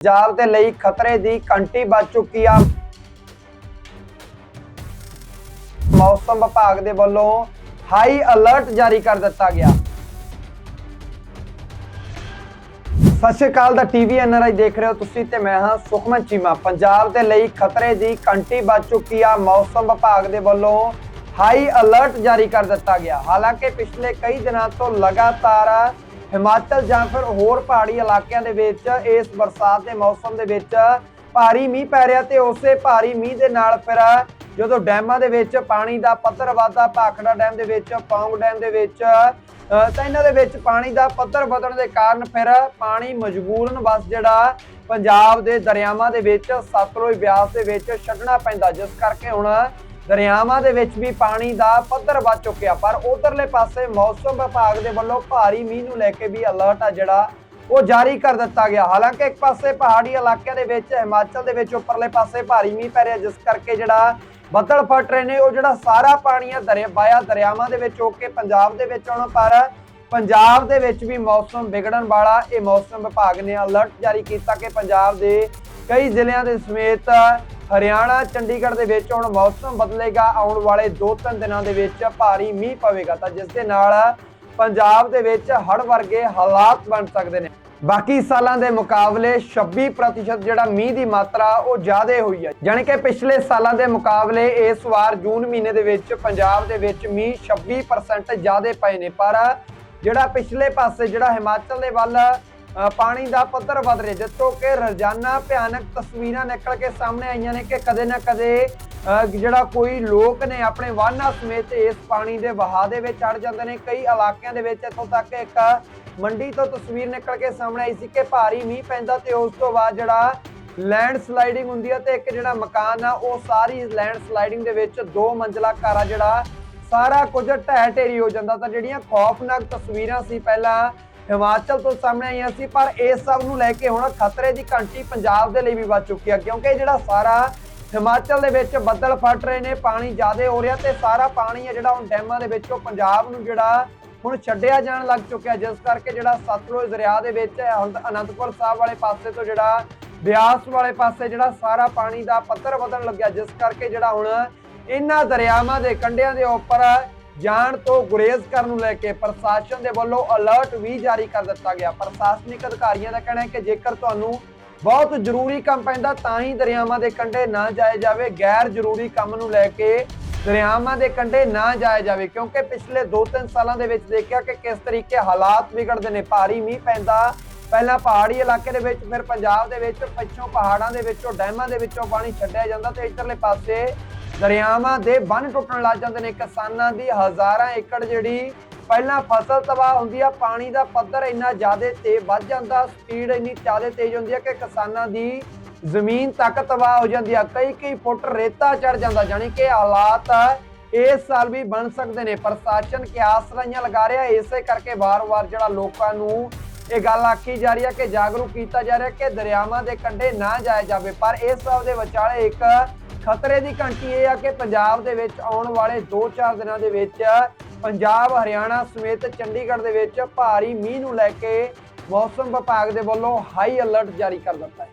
ਪੰਜਾਬ ਦੇ ਲਈ ਖਤਰੇ ਦੀ ਘੰਟੀ ਵੱਜ ਚੁੱਕੀ ਆ। ਮੌਸਮ ਵਿਭਾਗ ਦੇ ਵੱਲੋਂ ਹਾਈ ਅਲਰਟ ਜਾਰੀ ਕਰ ਦਿੱਤਾ ਗਿਆ। ਸਤਿ ਸ਼੍ਰੀ ਅਕਾਲ, ਦਾ ਟੀਵੀ ਐਨਆਰਆਈ ਦੇਖ ਰਹੇ ਹੋ ਤੁਸੀਂ ਤੇ ਮੈਂ ਹਾਂ ਸੁਖਮਨ ਚੀਮਾ। ਪੰਜਾਬ ਦੇ ਲਈ ਖਤਰੇ ਦੀ ਘੰਟੀ ਵੱਜ ਚੁੱਕੀ ਆ। ਮੌਸਮ ਵਿਭਾਗ ਦੇ ਵੱਲੋਂ ਹਾਈ ਅਲਰਟ ਜਾਰੀ ਕਰ ਦਿੱਤਾ ਗਿਆ। ਹਾਲਾਂਕਿ ਪਿਛਲੇ ਕਈ ਦਿਨਾਂ ਤੋਂ ਲਗਾਤਾਰ ਹਿਮਾਚਲ ਜਾਂ ਫਿਰ ਹੋਰ ਪਹਾੜੀ ਇਲਾਕਿਆਂ ਦੇ ਵਿੱਚ ਇਸ ਬਰਸਾਤ ਦੇ ਮੌਸਮ ਦੇ ਵਿੱਚ ਭਾਰੀ ਮੀਂਹ ਪੈ ਰਿਹਾ ਤੇ ਉਸੇ ਭਾਰੀ ਮੀਂਹ ਦੇ ਨਾਲ ਫਿਰ ਜਦੋਂ ਡੈਮਾਂ ਦੇ ਵਿੱਚ ਪਾਣੀ ਦਾ ਪੱਧਰ ਵਾਧਾ ਭਾਖੜਾ ਡੈਮ ਦੇ ਵਿੱਚ, ਪੌਂਗ ਡੈਮ ਦੇ ਵਿੱਚ ਤਾਂ ਇਹਨਾਂ ਦੇ ਵਿੱਚ ਪਾਣੀ ਦਾ ਪੱਧਰ ਵਧਣ ਦੇ ਕਾਰਨ ਫਿਰ ਪਾਣੀ ਮਜਬੂਰਨ ਵਸ ਜਿਹੜਾ ਪੰਜਾਬ ਦੇ ਦਰਿਆਵਾਂ ਦੇ ਵਿੱਚ ਸਤਲੁਜ ਬਿਆਸ ਦੇ ਵਿੱਚ ਛੱਡਣਾ ਪੈਂਦਾ, ਜਿਸ ਕਰਕੇ ਹੁਣ ਦਰਿਆਵਾਂ ਦੇ ਵਿੱਚ ਵੀ ਪਾਣੀ ਦਾ ਪੱਧਰ ਵੱਧ ਚੁੱਕਿਆ, ਪਰ ਉਧਰਲੇ ਪਾਸੇ ਮੌਸਮ ਵਿਭਾਗ ਦੇ ਵੱਲੋਂ ਭਾਰੀ ਮੀਂਹ ਨੂੰ ਲੈ ਕੇ ਵੀ ਅਲਰਟ ਆ ਜਿਹੜਾ, ਉਹ ਜਾਰੀ ਕਰ ਦਿੱਤਾ ਗਿਆ। ਹਾਲਾਂਕਿ ਇੱਕ ਪਾਸੇ ਪਹਾੜੀ ਇਲਾਕਿਆਂ ਦੇ ਵਿੱਚ, ਹਿਮਾਚਲ ਦੇ ਵਿੱਚ ਉੱਪਰਲੇ ਪਾਸੇ ਭਾਰੀ ਮੀਂਹ ਪੈ ਰਿਹਾ, ਜਿਸ ਕਰਕੇ ਜਿਹੜਾ ਬੱਦਲ ਫਟ ਰਹੇ ਨੇ, ਉਹ ਜਿਹੜਾ ਸਾਰਾ ਪਾਣੀ ਆ ਦਰਿਆ ਬਾਇਆ ਦਰਿਆਵਾਂ ਦੇ ਵਿੱਚ ਹੋ ਕੇ ਪੰਜਾਬ ਦੇ ਵਿੱਚ ਆਉਣਾ ਪਰ ਪੰਜਾਬ ਦੇ ਵਿੱਚ ਵੀ ਮੌਸਮ ਵਿਗੜਨ ਵਾਲਾ, ਇਹ ਮੌਸਮ ਵਿਭਾਗ ਨੇ ਅਲਰਟ ਜਾਰੀ ਕੀਤਾ ਕਿ ਪੰਜਾਬ ਦੇ ਕਈ ਜ਼ਿਲ੍ਹਿਆਂ ਦੇ ਸਮੇਤ ਹਰਿਆਣਾ, ਚੰਡੀਗੜ੍ਹ ਦੇ ਵਿੱਚ ਹੁਣ ਮੌਸਮ ਬਦਲੇਗਾ, ਆਉਣ ਵਾਲੇ 2-3 ਦਿਨਾਂ ਦੇ ਵਿੱਚ ਭਾਰੀ ਮੀਂਹ ਪਵੇਗਾ, ਤਾਂ ਜਿਸ ਦੇ ਨਾਲ ਪੰਜਾਬ ਦੇ ਵਿੱਚ ਹੜ੍ਹ ਵਰਗੇ ਹਾਲਾਤ ਬਣ ਸਕਦੇ ਨੇ। ਬਾਕੀ ਸਾਲਾਂ ਦੇ ਮੁਕਾਬਲੇ 26% ਜਿਹੜਾ ਮੀਂਹ ਦੀ ਮਾਤਰਾ, ਉਹ ਜ਼ਿਆਦਾ ਹੋਈ ਹੈ। ਜਾਣੀ ਕਿ ਪਿਛਲੇ ਸਾਲਾਂ ਦੇ ਮੁਕਾਬਲੇ ਇਸ ਵਾਰ ਜੂਨ ਮਹੀਨੇ ਦੇ ਵਿੱਚ ਪੰਜਾਬ ਦੇ ਵਿੱਚ ਮੀਂਹ 26% ਜ਼ਿਆਦਾ ਪਏ ਨੇ, ਪਰ ਜਿਹੜਾ ਪਿਛਲੇ ਪਾਸੇ ਜਿਹੜਾ ਹਿਮਾਚਲ ਦੇ ਵੱਲ ਪਾਣੀ ਦਾ ਪੱਧਰ ਵਧ ਰਿਹਾ ਜਿੱਥੋਂ ਕਿ ਰੋਜ਼ਾਨਾ ਭਿਆਨਕ ਤਸਵੀਰਾਂ ਨਿਕਲ ਕੇ ਸਾਹਮਣੇ ਆਈਆਂ ਨੇ ਕਿ ਕਦੇ ਨਾ ਕਦੇ ਅ, ਜਿਹੜਾ ਕੋਈ ਲੋਕ ਨੇ ਆਪਣੇ ਵਾਹਨਾਂ ਸਮੇਤ ਇਸ ਪਾਣੀ ਦੇ ਵਹਾਅ ਦੇ ਵਿੱਚ ਚੜ ਜਾਂਦੇ ਨੇ। ਕਈ ਇਲਾਕਿਆਂ ਦੇ ਵਿੱਚ ਇੱਥੋਂ ਤੱਕ ਇੱਕ ਮੰਡੀ ਤੋਂ ਤਸਵੀਰ ਨਿਕਲ ਕੇ ਸਾਹਮਣੇ ਆਈ ਸੀ ਕਿ ਭਾਰੀ ਮੀਂਹ ਪੈਂਦਾ ਤੇ ਉਸ ਤੋਂ ਬਾਅਦ ਜਿਹੜਾ ਲੈਂਡ ਸਲਾਈਡਿੰਗ ਹੁੰਦੀ ਹੈ ਤੇ ਇੱਕ ਜਿਹੜਾ ਮਕਾਨ ਆ ਉਹ ਸਾਰੀ ਲੈਂਡ ਸਲਾਈਡਿੰਗ ਦੇ ਵਿੱਚ ਦੋ ਮੰਜ਼ਲਾ ਘਰ ਆ ਜਿਹੜਾ ਸਾਰਾ ਕੁਝ ਢਹਿ ਢੇਰੀ ਹੋ ਜਾਂਦਾ ਤਾਂ ਜਿਹੜੀਆਂ ਖੌਫਨਾਕ ਤਸਵੀਰਾਂ ਸੀ ਪਹਿਲਾਂ ਹਿਮਾਚਲ ਤੋਂ ਸਾਹਮਣੇ ਆਈਆਂ ਸੀ ਪਰ ਇਸ ਸਭ ਨੂੰ ਲੈ ਕੇ ਹੁਣ ਖਤਰੇ ਦੀ ਘੰਟੀ ਪੰਜਾਬ ਦੇ ਲਈ ਵੀ ਵੱਜ ਚੁੱਕੀ ਹੈ ਕਿਉਂਕਿ ਜਿਹੜਾ ਸਾਰਾ ਹਿਮਾਚਲ ਦੇ ਵਿੱਚ ਬੱਦਲ ਫਟ ਰਹੇ ਨੇ ਪਾਣੀ ਜ਼ਿਆਦਾ ਹੋ ਰਿਹਾ ਤੇ ਸਾਰਾ ਪਾਣੀ ਹੈ ਜਿਹੜਾ ਹੁਣ ਡੈਮਾਂ ਦੇ ਵਿੱਚੋਂ ਪੰਜਾਬ ਨੂੰ ਜਿਹੜਾ ਹੁਣ ਛੱਡਿਆ ਜਾਣ ਲੱਗ ਚੁੱਕਿਆ ਜਿਸ ਕਰਕੇ ਜਿਹੜਾ ਸਤਲੁਜ ਦਰਿਆ ਦੇ ਵਿੱਚ ਹੈ, ਅਨੰਦਪੁਰ ਸਾਹਿਬ ਵਾਲੇ ਪਾਸੇ ਤੋਂ ਜਿਹੜਾ ਬਿਆਸ ਵਾਲੇ ਪਾਸੇ ਜਿਹੜਾ ਸਾਰਾ ਪਾਣੀ ਦਾ ਪੱਧਰ ਵਧਣ ਲੱਗਿਆ ਜਿਸ ਕਰਕੇ ਜਿਹੜਾ ਹੁਣ ਇਹਨਾਂ ਦਰਿਆਵਾਂ ਦੇ ਕੰਢਿਆਂ ਦੇ ਉੱਪਰ ਜਾਣ ਤੋਂ ਗੁਰੇਜ਼ ਕਰਨ ਨੂੰ ਲੈ ਕੇ ਪ੍ਰਸ਼ਾਸਨ ਦੇ ਵੱਲੋਂ ਅਲਰਟ ਵੀ ਜਾਰੀ ਕਰ ਦਿੱਤਾ ਗਿਆ। ਪ੍ਰਸ਼ਾਸਨਿਕ ਅਧਿਕਾਰੀਆਂ ਦਾ ਕਹਿਣਾ ਹੈ ਕਿ ਜੇਕਰ ਤੁਹਾਨੂੰ ਬਹੁਤ ਜ਼ਰੂਰੀ ਕੰਮ ਪੈਂਦਾ, ਤਾਂ ਹੀ ਦਰਿਆਵਾਂ ਦੇ ਕੰਢੇ ਨਾ ਜਾਏ ਜਾਵੇ। ਗੈਰ ਜ਼ਰੂਰੀ ਕੰਮ ਨੂੰ ਲੈ ਕੇ ਦਰਿਆਵਾਂ ਦੇ ਕੰਢੇ ਨਾ ਜਾਇਆ ਜਾਵੇ, ਕਿਉਂਕਿ ਪਿਛਲੇ 2-3 ਸਾਲਾਂ ਦੇ ਵਿੱਚ ਦੇਖਿਆ ਕਿ ਕਿਸ ਤਰੀਕੇ ਹਾਲਾਤ ਵਿਗੜਦੇ ਨੇ। ਭਾਰੀ ਮੀਂਹ ਪੈਂਦਾ, ਪਹਿਲਾਂ ਪਹਾੜੀ ਇਲਾਕੇ ਦੇ ਵਿੱਚ, ਫਿਰ ਪੰਜਾਬ ਦੇ ਵਿੱਚ, ਪਿੱਛੋਂ ਪਹਾੜਾਂ ਦੇ ਵਿੱਚੋਂ, ਡੈਮਾਂ ਦੇ ਵਿੱਚੋਂ ਪਾਣੀ ਛੱਡਿਆ ਜਾਂਦਾ ਤੇ ਇਧਰਲੇ ਪਾਸੇ ਦਰਿਆਵਾਂ ਦੇ ਬੰਨ ਟੁੱਟਣ ਲੱਗ ਜਾਂਦੇ ਨੇ। ਕਿਸਾਨਾਂ ਦੀ ਹਜ਼ਾਰਾਂ ਏਕੜ ਜਿਹੜੀ ਪਹਿਲਾਂ ਫਸਲ ਤਬਾਹ ਹੁੰਦੀ ਆ, ਪਾਣੀ ਦਾ ਪੱਧਰ ਇੰਨਾ ਜ਼ਿਆਦਾ ਤੇ ਵੱਧ ਜਾਂਦਾ, ਸਪੀਡ ਇੰਨੀ ਜ਼ਿਆਦਾ ਤੇਜ਼ ਹੁੰਦੀ ਆ ਕਿ ਕਿਸਾਨਾਂ ਦੀ ਜ਼ਮੀਨ ਤੱਕ ਤਬਾਹ ਹੋ ਜਾਂਦੀ ਆ। ਕਈ ਕਈ ਫੁੱਟ ਰੇਤਾ ਚੜ ਜਾਂਦਾ, ਜਾਣੀ ਕਿ ਹਾਲਾਤ ਇਸ ਸਾਲ ਵੀ ਬਣ ਸਕਦੇ ਨੇ। ਪ੍ਰਸ਼ਾਸਨ ਕਿਆਸ ਲਾਈਆਂ ਲਗਾ ਰਿਹਾ, ਇਸੇ ਕਰਕੇ ਵਾਰ-ਵਾਰ ਜਿਹੜਾ ਲੋਕਾਂ ਨੂੰ ਇਹ ਗੱਲ ਆਖੀ ਜਾ ਰਹੀ ਹੈ ਕਿ ਜਾਗਰੂਕ ਕੀਤਾ ਜਾ ਰਿਹਾ ਕਿ ਦਰਿਆਵਾਂ ਦੇ ਕੰਢੇ ਨਾ ਜਾਇਆ ਜਾਵੇ। ਪਰ ਇਸ ਸਭ ਦੇ ਵਿਚਾਲੇ ਇੱਕ ਖਤਰੇ ਦੀ ਘੰਟੀ ਇਹ ਆ ਕਿ ਪੰਜਾਬ ਦੇ ਵਿੱਚ ਆਉਣ ਵਾਲੇ 2-4 ਦਿਨਾਂ ਦੇ ਵਿੱਚ ਪੰਜਾਬ, ਹਰਿਆਣਾ ਸਮੇਤ ਚੰਡੀਗੜ੍ਹ ਦੇ ਵਿੱਚ ਭਾਰੀ ਮੀਂਹ ਨੂੰ ਲੈ ਕੇ ਮੌਸਮ ਵਿਭਾਗ ਦੇ ਵੱਲੋਂ ਹਾਈ ਅਲਰਟ ਜਾਰੀ ਕਰ ਦਿੱਤਾ ਹੈ।